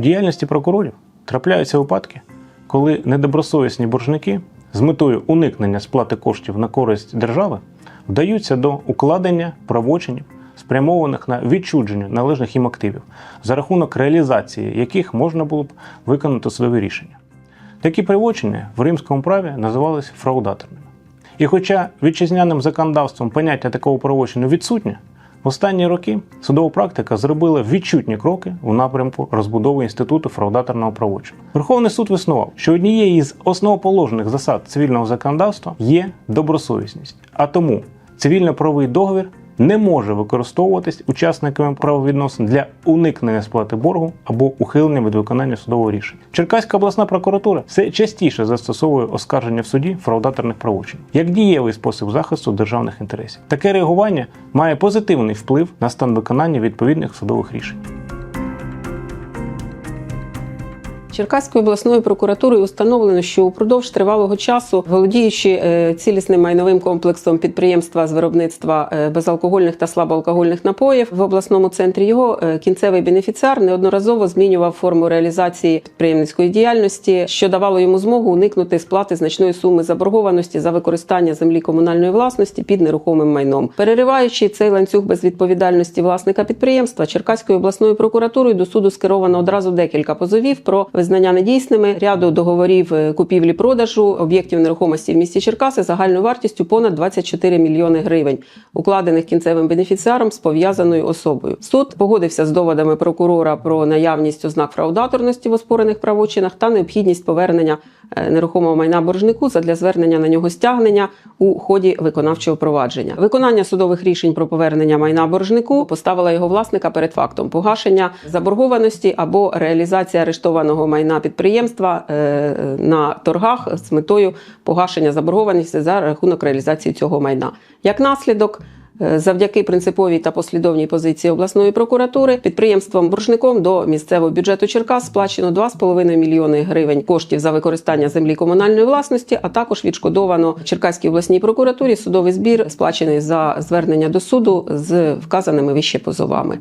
У діяльності прокурорів трапляються випадки, коли недобросовісні боржники з метою уникнення сплати коштів на користь держави вдаються до укладення правочинів, спрямованих на відчудження належних їм активів, за рахунок реалізації яких можна було б виконати судове рішення. Такі правочини в римському праві називались фраудаторними. І хоча вітчизняним законодавством поняття такого правочину відсутнє, в останні роки судова практика зробила відчутні кроки у напрямку розбудови інституту фраудаторного правочину. Верховний суд виснував, що однією із основоположних засад цивільного законодавства є добросовісність, а тому цивільно-правовий договір не може використовуватись учасниками правовідносин для уникнення сплати боргу або ухилення від виконання судового рішення. Черкаська обласна прокуратура все частіше застосовує оскарження в суді фраудаторних правочин як дієвий спосіб захисту державних інтересів. Таке реагування має позитивний вплив на стан виконання відповідних судових рішень. Черкаською обласною прокуратурою установлено, що упродовж тривалого часу, володіючи е, цілісним майновим комплексом підприємства з виробництва е, безалкогольних та слабоалкогольних напоїв в обласному центрі, його е, кінцевий бенефіціар неодноразово змінював форму реалізації підприємницької діяльності, що давало йому змогу уникнути сплати значної суми заборгованості за використання землі комунальної власності під нерухомим майном, перериваючи цей ланцюг безвідповідальності власника підприємства, Черкаською обласною прокуратурою до суду скеровано одразу декілька позовів про визнання недійсними ряду договорів е, купівлі-продажу об'єктів нерухомості в місті Черкаси загальною вартістю понад 24 мільйони гривень, укладених кінцевим бенефіціаром з пов'язаною особою. Суд погодився з доводами прокурора про наявність ознак фраудаторності в оспорених правочинах та необхідність повернення нерухомого майна боржнику задля звернення на нього стягнення у ході виконавчого провадження. Виконання судових рішень про повернення майна боржнику поставила його власника перед фактом погашення заборгованості або реалізація арештованого майна підприємства е, на торгах з метою погашення заборгованості за рахунок реалізації цього майна. Як наслідок. Е, Завдяки принциповій та послідовній позиції обласної прокуратури підприємством буржником до місцевого бюджету Черкас сплачено 2,5 мільйони гривень коштів за використання землі комунальної власності, а також відшкодовано Черкаській обласній прокуратурі судовий збір, сплачений за звернення до суду з вказаними вище позовами.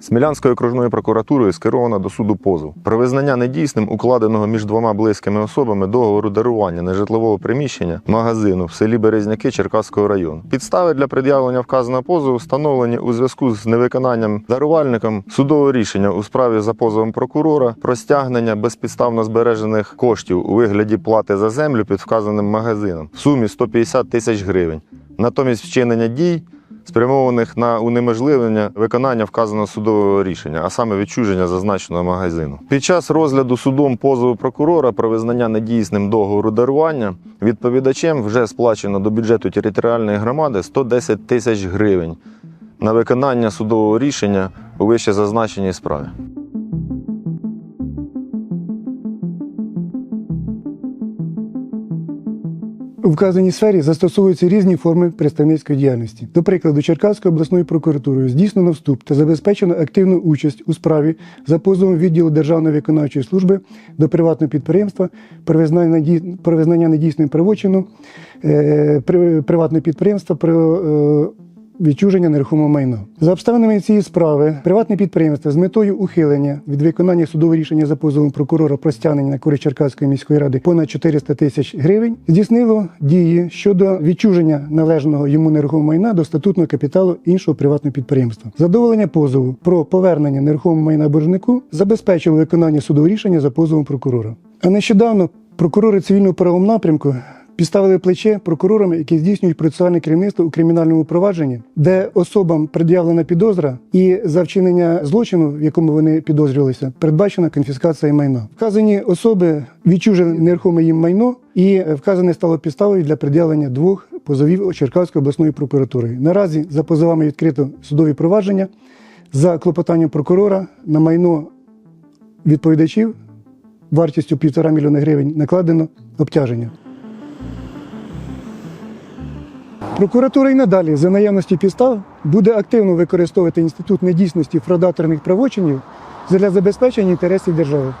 Смілянською окружною прокуратурою скеровано до суду позов про визнання недійсним укладеного між двома близькими особами договору дарування нежитлового приміщення магазину в селі Березняки Черкаського району. Підстави для пред'явлення вказаного позову встановлені у зв'язку з невиконанням дарувальником судового рішення у справі за позовом прокурора про стягнення безпідставно збережених коштів у вигляді плати за землю під вказаним магазином в сумі 150 тисяч гривень. Натомість вчинення дій спрямованих на унеможливлення виконання вказаного судового рішення, а саме відчуження зазначеного магазину. Під час розгляду судом позову прокурора про визнання недійсним договору дарування відповідачем вже сплачено до бюджету територіальної громади 110 тисяч гривень на виконання судового рішення у вище зазначеній справі. У вказаній сфері застосовуються різні форми представницької діяльності. До прикладу, Черкаською обласною прокуратурою здійснено вступ та забезпечено активну участь у справі за позовом відділу Державної виконавчої служби до приватного підприємства про визнання, недійсним правочину е, при- приватного підприємства про е, відчуження нерухомого майна. За обставинами цієї справи приватне підприємство з метою ухилення від виконання судового рішення за позовом прокурора про стягнення на користь Черкаської міської ради понад 400 тисяч гривень здійснило дії щодо відчуження належного йому нерухомого майна до статутного капіталу іншого приватного підприємства. Задоволення позову про повернення нерухомого майна боржнику забезпечило виконання судового рішення за позовом прокурора. А нещодавно прокурори цивільного правовому напрямку підставили плече прокурорам, які здійснюють процесуальне керівництво у кримінальному провадженні, де особам пред'явлена підозра і за вчинення злочину, в якому вони підозрювалися, передбачена конфіскація майна. Вказані особи відчужили нерухоме їм майно, і вказане стало підставою для пред'явлення двох позовів Черкаської обласної прокуратури. Наразі за позовами відкрито судові провадження за клопотанням прокурора на майно відповідачів вартістю півтора мільйона гривень накладено обтяження. Прокуратура і надалі за наявності підстав буде активно використовувати інститут недійсності фродаторних правочинів для забезпечення інтересів держави.